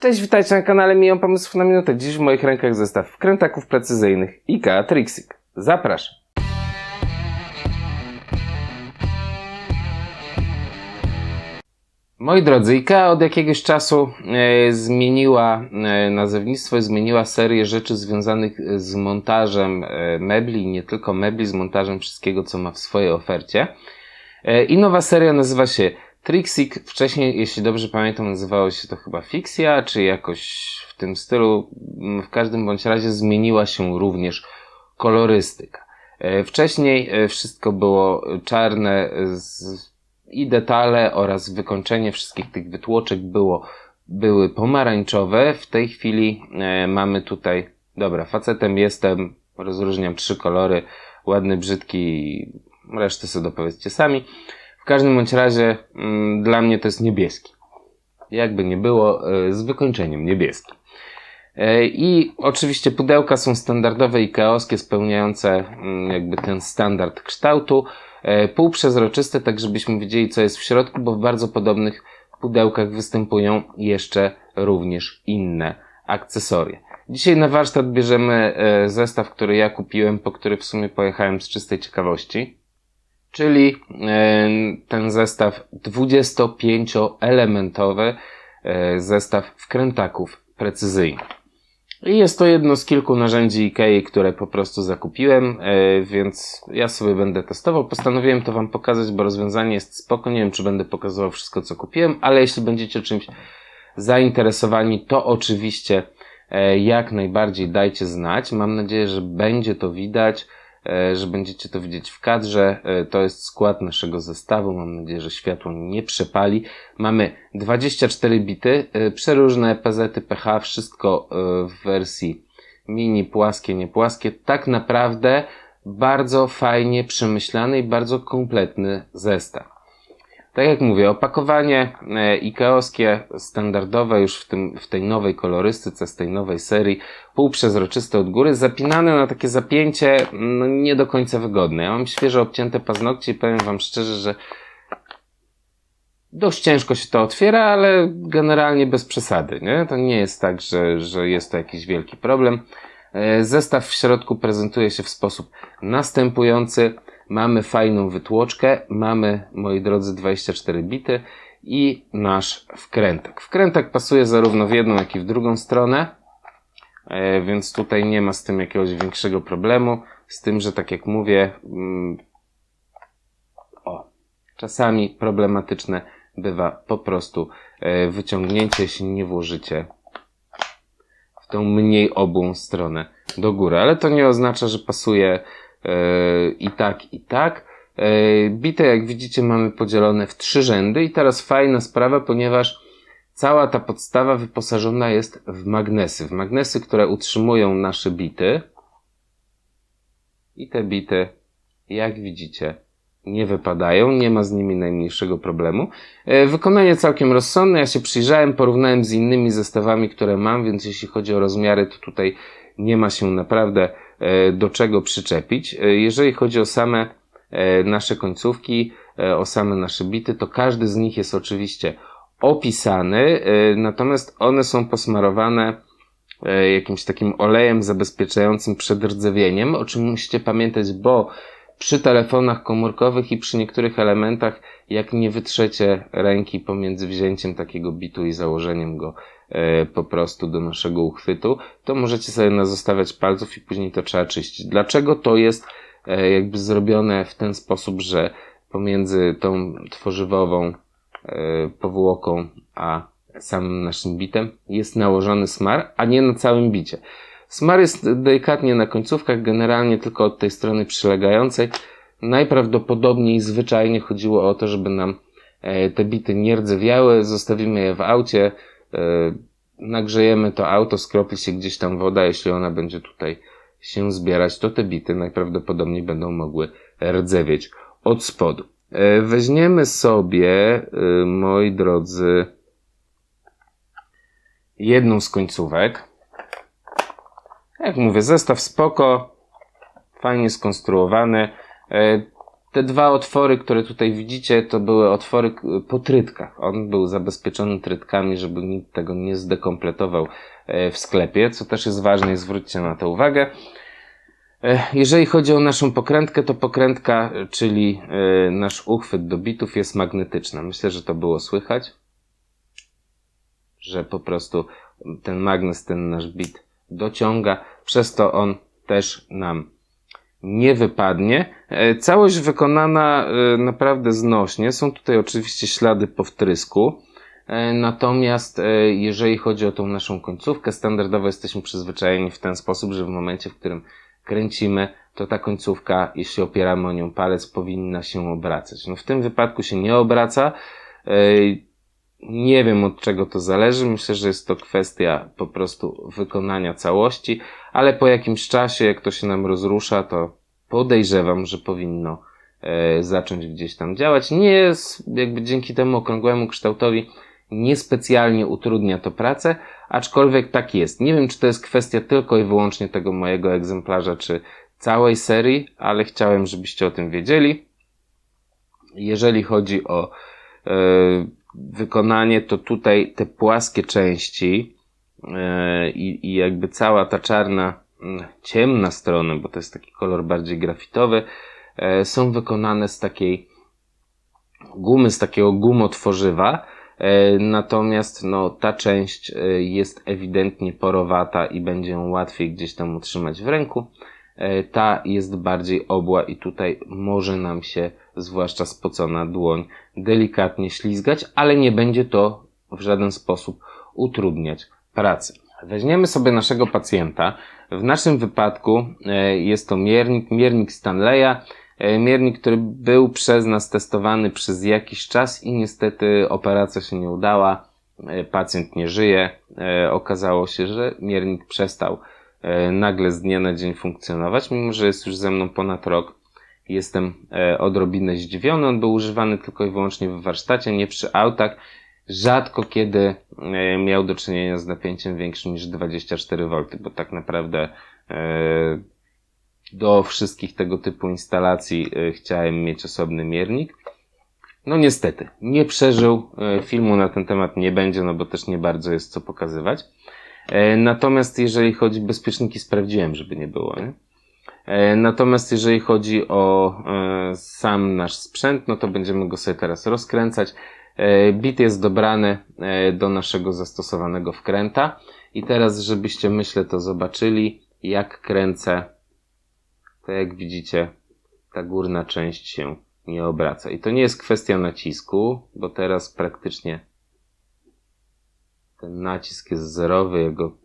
Cześć, witajcie na kanale Miją Pomysłów na Minutę. Dziś w moich rękach zestaw wkrętaków precyzyjnych IKEA Trixik. Zapraszam. Moi drodzy, IKEA od jakiegoś czasu e, zmieniła e, nazewnictwo i zmieniła serię rzeczy związanych z montażem e, mebli nie tylko mebli, z montażem wszystkiego, co ma w swojej ofercie. E, I nowa seria nazywa się Trixik. Wcześniej, jeśli dobrze pamiętam, nazywało się to chyba Fixia, czy jakoś w tym stylu. Mm, W każdym bądź razie zmieniła się również kolorystyka. E, Wcześniej e, wszystko było czarne i detale oraz wykończenie wszystkich tych wytłoczek było, były pomarańczowe. W tej chwili e, mamy tutaj, dobra, facetem jestem, rozróżniam trzy kolory, ładny, brzydki, resztę sobie dopowiedzcie sami. Każdym bądź razie mm, dla mnie to jest niebieski. Jakby nie było, e, z wykończeniem niebieskim. E, I oczywiście pudełka są standardowe i keoskie, spełniające mm, jakby ten standard kształtu. E, Półprzezroczyste, tak żebyśmy wiedzieli co jest w środku, bo w bardzo podobnych pudełkach występują jeszcze również inne akcesoria. Dzisiaj na warsztat bierzemy zestaw, który ja kupiłem, po który w sumie pojechałem z czystej ciekawości czyli e, ten zestaw 25-elementowy e, zestaw wkrętaków precyzyjnych. I jest to jedno z kilku narzędzi IKEA, które po prostu zakupiłem, e, więc ja sobie będę testował. Postanowiłem to Wam pokazać, bo rozwiązanie jest spoko. Nie wiem, czy będę pokazywał wszystko, co kupiłem, ale jeśli będziecie czymś zainteresowani, to oczywiście jak najbardziej dajcie znać. Mam nadzieję, że będzie to widać że będziecie to widzieć w kadrze. E, To jest skład naszego zestawu. Mam nadzieję, że światło nie przepali. Mamy 24 bity, e, przeróżne PZ, PH, wszystko e, w wersji mini, płaskie, niepłaskie. Tak naprawdę bardzo fajnie przemyślany i bardzo kompletny zestaw. Tak jak mówię, opakowanie e, ikeowskie, standardowe już w, tym, w tej nowej kolorystyce, z tej nowej serii, półprzezroczyste od góry, zapinane na takie zapięcie no, nie do końca wygodne. Ja mam świeżo obcięte paznokcie i powiem Wam szczerze, że dość ciężko się to otwiera, ale generalnie bez przesady. Nie? To nie jest tak, że, że jest to jakiś wielki problem. E, Zestaw w środku prezentuje się w sposób następujący. Mamy fajną wytłoczkę, mamy, moi drodzy, 24 bity i nasz wkrętek. Wkrętek pasuje zarówno w jedną, jak i w drugą stronę, e, więc tutaj nie ma z tym jakiegoś większego problemu. Z tym, że tak jak mówię, mm, o, czasami problematyczne bywa po prostu e, wyciągnięcie, jeśli nie włożycie w tą mniej obułą stronę do góry, ale to nie oznacza, że pasuje i tak, i tak. E, Bite, jak widzicie, mamy podzielone w trzy rzędy i teraz fajna sprawa, ponieważ cała ta podstawa wyposażona jest w magnesy. W magnesy, które utrzymują nasze bity. I te bity, jak widzicie, nie wypadają, nie ma z nimi najmniejszego problemu. E, Wykonanie całkiem rozsądne, ja się przyjrzałem, porównałem z innymi zestawami, które mam, więc jeśli chodzi o rozmiary, to tutaj nie ma się naprawdę e, do czego przyczepić. E, Jeżeli chodzi o same e, nasze końcówki, e, o same nasze bity, to każdy z nich jest oczywiście opisany, e, natomiast one są posmarowane e, jakimś takim olejem zabezpieczającym przed rdzewieniem, o czym musicie pamiętać, bo przy telefonach komórkowych i przy niektórych elementach, jak nie wytrzecie ręki pomiędzy wzięciem takiego bitu i założeniem go e, po prostu do naszego uchwytu, to możecie sobie nazostawiać palców i później to trzeba czyścić. Dlaczego to jest e, jakby zrobione w ten sposób, że pomiędzy tą tworzywową e, powłoką a samym naszym bitem jest nałożony smar, a nie na całym bicie. Smar jest delikatnie na końcówkach, generalnie tylko od tej strony przylegającej. Najprawdopodobniej zwyczajnie chodziło o to, żeby nam e, te bity nie rdzewiały. Zostawimy je w aucie, e, nagrzejemy to auto, skropi się gdzieś tam woda. Jeśli ona będzie tutaj się zbierać, to te bity najprawdopodobniej będą mogły rdzewieć od spodu. E, Weźmiemy sobie, moi drodzy, jedną z końcówek. Jak mówię, zestaw spoko, fajnie skonstruowany. E, te dwa otwory, które tutaj widzicie, to były otwory po trytkach. On był zabezpieczony trytkami, żeby nikt tego nie zdekompletował e, w sklepie, co też jest ważne i zwróćcie na to uwagę. E, Jeżeli chodzi o naszą pokrętkę, to pokrętka, czyli nasz uchwyt do bitów jest magnetyczna. Myślę, że to było słychać, że po prostu ten magnes, ten nasz bit dociąga, przez to on też nam nie wypadnie. E, Całość wykonana e, naprawdę znośnie. Są tutaj oczywiście ślady po wtrysku. E, Natomiast jeżeli chodzi o tą naszą końcówkę, standardowo jesteśmy przyzwyczajeni w ten sposób, że w momencie, w którym kręcimy, to ta końcówka, jeśli opieramy o nią palec, powinna się obracać. No w tym wypadku się nie obraca. Nie wiem od czego to zależy. Myślę, że jest to kwestia po prostu wykonania całości, ale po jakimś czasie, jak to się nam rozrusza, to podejrzewam, że powinno e, zacząć gdzieś tam działać. Nie jest, jakby dzięki temu okrągłemu kształtowi, niespecjalnie utrudnia to pracę, aczkolwiek tak jest. Nie wiem, czy to jest kwestia tylko i wyłącznie tego mojego egzemplarza, czy całej serii, ale chciałem, żebyście o tym wiedzieli. Jeżeli chodzi o e, wykonanie, to tutaj te płaskie części e, i, i jakby cała ta czarna, ciemna strona, bo to jest taki kolor bardziej grafitowy, e, są wykonane z takiej gumy, z takiego gumotworzywa. E, Natomiast no, ta część jest ewidentnie porowata i będzie ją łatwiej gdzieś tam utrzymać w ręku. Ta jest bardziej obła i tutaj może nam się, zwłaszcza spocona dłoń, delikatnie ślizgać, ale nie będzie to w żaden sposób utrudniać pracy. Weźmiemy sobie naszego pacjenta. W naszym wypadku e, jest to miernik, miernik Stanleya, e, miernik, który był przez nas testowany przez jakiś czas i niestety operacja się nie udała. E, Pacjent nie żyje. Okazało się, że miernik przestał nagle z dnia na dzień funkcjonować, mimo że jest już ze mną ponad rok. Jestem e, odrobinę zdziwiony. On był używany tylko i wyłącznie w warsztacie, nie przy autach. Rzadko kiedy e, miał do czynienia z napięciem większym niż 24 V, bo tak naprawdę e, do wszystkich tego typu instalacji chciałem mieć osobny miernik. No niestety, nie przeżył. Filmu na ten temat nie będzie, no bo też nie bardzo jest co pokazywać. Natomiast jeżeli chodzi, bezpieczniki sprawdziłem, żeby nie było, nie? E, Natomiast jeżeli chodzi o e, sam nasz sprzęt, no to będziemy go sobie teraz rozkręcać. E, Bit jest dobrany do naszego zastosowanego wkręta. I teraz, żebyście myślę to zobaczyli, jak kręcę, to jak widzicie, ta górna część się nie obraca. I to nie jest kwestia nacisku, bo teraz praktycznie ten nacisk jest zerowy, ja go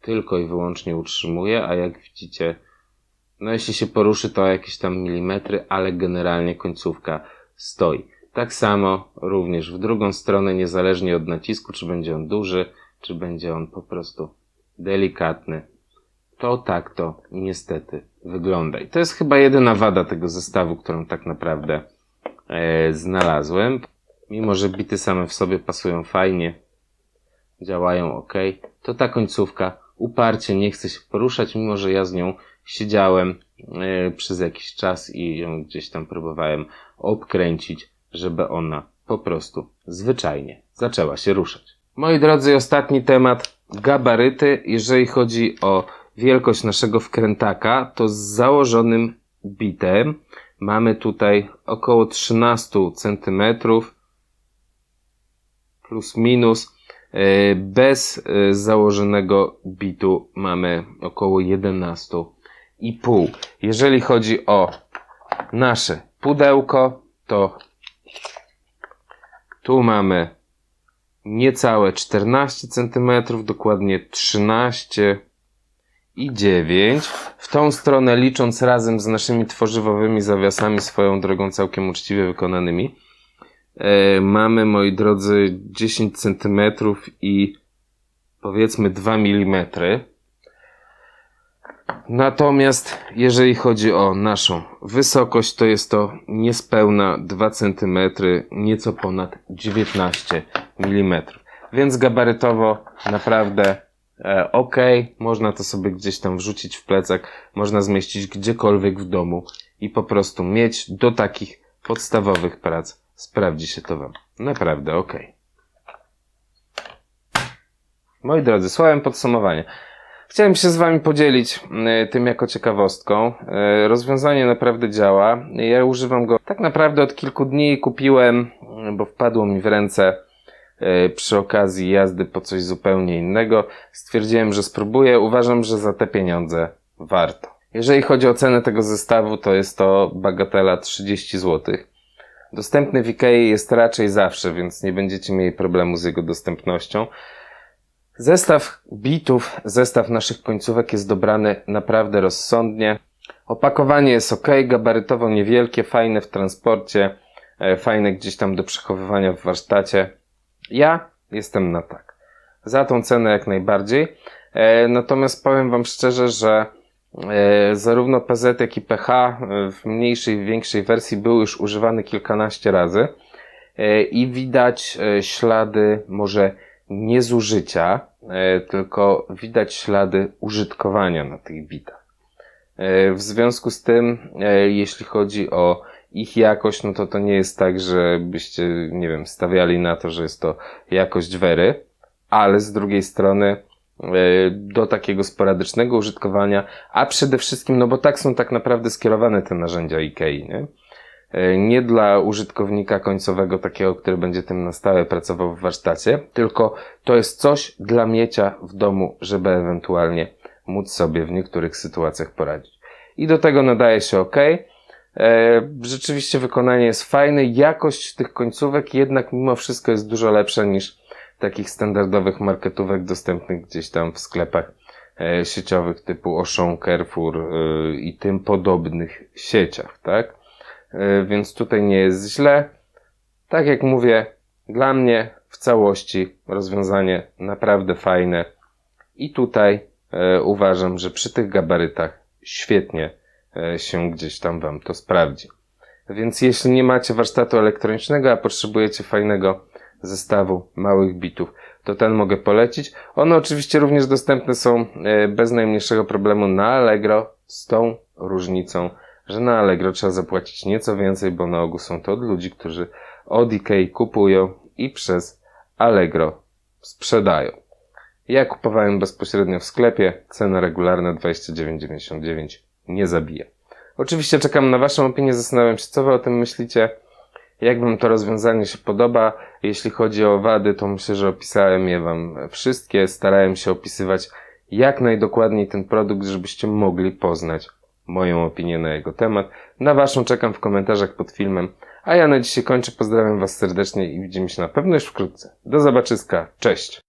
tylko i wyłącznie utrzymuję, a jak widzicie, no jeśli się poruszy to jakieś tam milimetry, ale generalnie końcówka stoi. Tak samo również w drugą stronę, niezależnie od nacisku, czy będzie on duży, czy będzie on po prostu delikatny. To tak to niestety wygląda. I to jest chyba jedyna wada tego zestawu, którą tak naprawdę e, znalazłem. Mimo, że bity same w sobie pasują fajnie, działają ok, to ta końcówka uparcie nie chce się poruszać, mimo że ja z nią siedziałem e, przez jakiś czas i ją gdzieś tam próbowałem obkręcić, żeby ona po prostu zwyczajnie zaczęła się ruszać. Moi drodzy, ostatni temat gabaryty. Jeżeli chodzi o wielkość naszego wkrętaka, to z założonym bitem mamy tutaj około 13 cm plus minus. E, Bez e, założonego bitu mamy około 11,5. Jeżeli chodzi o nasze pudełko, to tu mamy niecałe 14 cm, dokładnie 13 i 9. W tą stronę licząc razem z naszymi tworzywowymi zawiasami swoją drogą całkiem uczciwie wykonanymi. E, mamy, moi drodzy, 10 cm i powiedzmy 2 mm. Natomiast jeżeli chodzi o naszą wysokość, to jest to niespełna 2 cm, nieco ponad 19 mm. Więc gabarytowo naprawdę e, ok, można to sobie gdzieś tam wrzucić w plecak, można zmieścić gdziekolwiek w domu i po prostu mieć do takich podstawowych prac. Sprawdzi się to Wam. Naprawdę ok. Moi drodzy, słowem podsumowania. Chciałem się z Wami podzielić e, tym jako ciekawostką. E, Rozwiązanie naprawdę działa. Ja używam go tak naprawdę od kilku dni. Kupiłem, e, bo wpadło mi w ręce e, przy okazji jazdy po coś zupełnie innego. Stwierdziłem, że spróbuję. Uważam, że za te pieniądze warto. Jeżeli chodzi o cenę tego zestawu, to jest to bagatela 30 zł. Dostępny w Ikei jest raczej zawsze, więc nie będziecie mieli problemu z jego dostępnością. Zestaw bitów, zestaw naszych końcówek jest dobrany naprawdę rozsądnie. Opakowanie jest ok, gabarytowo niewielkie, fajne w transporcie, e, fajne gdzieś tam do przechowywania w warsztacie. Ja jestem na tak. Za tą cenę jak najbardziej. E, Natomiast powiem Wam szczerze, że e, zarówno PZ, jak i PH w mniejszej i większej wersji były już używane kilkanaście razy i widać ślady może nie zużycia, e, tylko widać ślady użytkowania na tych bitach. E, W związku z tym, e, jeśli chodzi o ich jakość, no to to nie jest tak, że byście, nie wiem, stawiali na to, że jest to jakość wery, ale z drugiej strony do takiego sporadycznego użytkowania, a przede wszystkim, no bo tak są tak naprawdę skierowane te narzędzia IKEA, nie? E, nie dla użytkownika końcowego, takiego, który będzie tym na stałe pracował w warsztacie, tylko to jest coś dla miecia w domu, żeby ewentualnie móc sobie w niektórych sytuacjach poradzić. I do tego nadaje się OK. E, rzeczywiście wykonanie jest fajne, jakość tych końcówek jednak mimo wszystko jest dużo lepsza niż takich standardowych marketówek dostępnych gdzieś tam w sklepach e, sieciowych typu Auchan, Carrefour i tym podobnych sieciach, tak? E, więc tutaj nie jest źle. Tak jak mówię, dla mnie w całości rozwiązanie naprawdę fajne i tutaj e, uważam, że przy tych gabarytach świetnie e, się gdzieś tam Wam to sprawdzi. Więc jeśli nie macie warsztatu elektronicznego, a potrzebujecie fajnego zestawu małych bitów, to ten mogę polecić. One oczywiście również dostępne są bez najmniejszego problemu na Allegro z tą różnicą, że na Allegro trzeba zapłacić nieco więcej, bo na ogół są to od ludzi, którzy od Ikei kupują i przez Allegro sprzedają. Ja kupowałem bezpośrednio w sklepie, cena regularna 29,99 nie zabija. Oczywiście czekam na Waszą opinię, zastanawiam się, co Wy o tym myślicie, jak Wam to rozwiązanie się podoba. Jeśli chodzi o wady, to myślę, że opisałem je Wam wszystkie. Starałem się opisywać jak najdokładniej ten produkt, żebyście mogli poznać moją opinię na jego temat. Na Waszą czekam w komentarzach pod filmem. A ja na dzisiaj kończę. Pozdrawiam Was serdecznie i widzimy się na pewno już wkrótce. Do zobaczyska. Cześć!